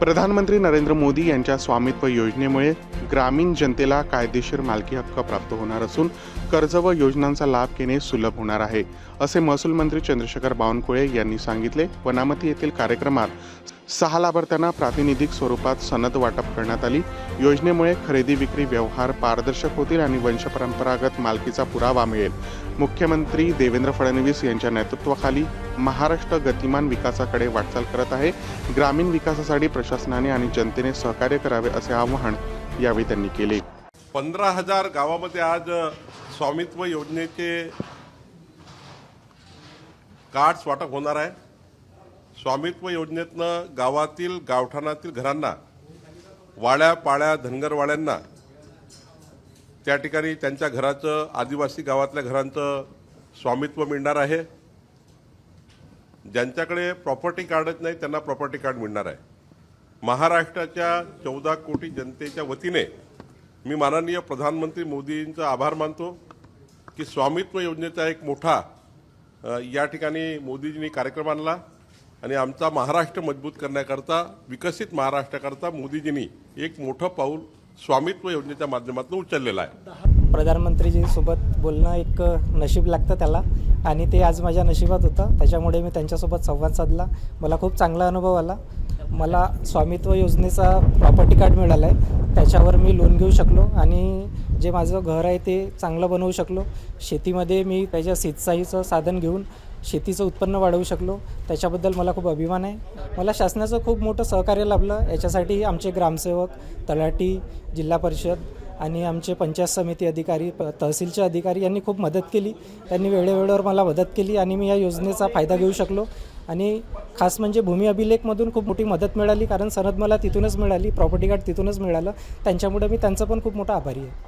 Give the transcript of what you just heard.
प्रधानमंत्री नरेंद्र मोदी यांच्या स्वामित्व योजनेमुळे ग्रामीण जनतेला कायदेशीर मालकी हक्क प्राप्त होणार असून कर्ज व योजनांचा लाभ घेणे सुलभ होणार आहे असे महसूल मंत्री चंद्रशेखर बावनकुळे यांनी सांगितले. वनामती येथील कार्यक्रमात सहा लाभार्थ्यांना प्रातिनिधिक स्वरूपात सनद वाटप करण्यात आली. योजनेमुळे खरेदी विक्री व्यवहार पारदर्शक होतील आणि वंशपरंपरागत मालकीचा पुरावा मिळेल. मुख्यमंत्री देवेंद्र फडणवीस यांच्या नेतृत्वाखाली महाराष्ट्र गतिमान विकासाकडे वाटचाल करत आहे. ग्रामीण विकासासाठी प्रशासनाने आणि जनतेने सहकार्य करावे असे आवाहन यावेळी त्यांनी केले. पंधरा हजार गावामध्ये आज स्वामित्व योजनेचे कार्ड्स वाटप होणार आहे. स्वामित्व योजनेतनं गावातील गावठाणातील घरांना वाड्या पाळ्या धनगरवाड्यांना त्या ठिकाणी त्यांच्या घराचं आदिवासी गावातल्या घरांचं स्वामित्व मिळणार आहे. ज्यांच्याकडे प्रॉपर्टी कार्डच नाही त्यांना प्रॉपर्टी कार्ड मिळणार आहे. महाराष्ट्राच्या चौदा कोटी जनतेच्या वतीने मी माननीय प्रधानमंत्री मोदींचा आभार मानतो. की स्वामित्व योजनेचा एक मोठा या ठिकाणी मोदीजींनी कार्यक्रम आणला आणि आमचा महाराष्ट्र मजबूत करण्याकरता विकसित महाराष्ट्राकरता मोदीजींनी एक मोठं पाऊल स्वामित्व योजनेच्या माध्यमातून उचललेलं आहे. प्रधानमंत्रीजींसोबत बोलणं एक नशीब लागतं त्याला आणि ते आज माझ्या नशिबात होतं. त्याच्यामुळे मी त्यांच्यासोबत संवाद साधला. मला खूप चांगला अनुभव आला. मला स्वामित्व योजनेचा प्रॉपर्टी कार्ड मिळालं आहे त्याच्यावर मी लोन घेऊ शकलो आणि जे माझं घर आहे ते चांगलं बनवू शकलो. शेतीमध्ये मी त्याच्या सिंचाईचं साधन घेऊन शेतीचं उत्पन्न वाढवू शकलो. त्याच्याबद्दल मला खूप अभिमान आहे. मला शासनाचं खूप मोठं सहकार्य लाभलं. याच्यासाठी आमचे ग्रामसेवक तलाठी जिल्हा परिषद आणि आमचे पंचायत समिती अधिकारी तहसीलचे अधिकारी यांनी खूप मदत केली. त्यांनी वेळेवेळेवर मला मदत केली आणि मी या योजनेचा फायदा घेऊ शकलो. आणि खास म्हणजे भूमी अभिलेखमधून खूप मोठी मदत मिळाली कारण सनद मला तिथूनच मिळाली प्रॉपर्टी कार्ड तिथूनच मिळालं. त्यांच्यामुळे मी त्यांचं पण खूप मोठा आभारी आहे.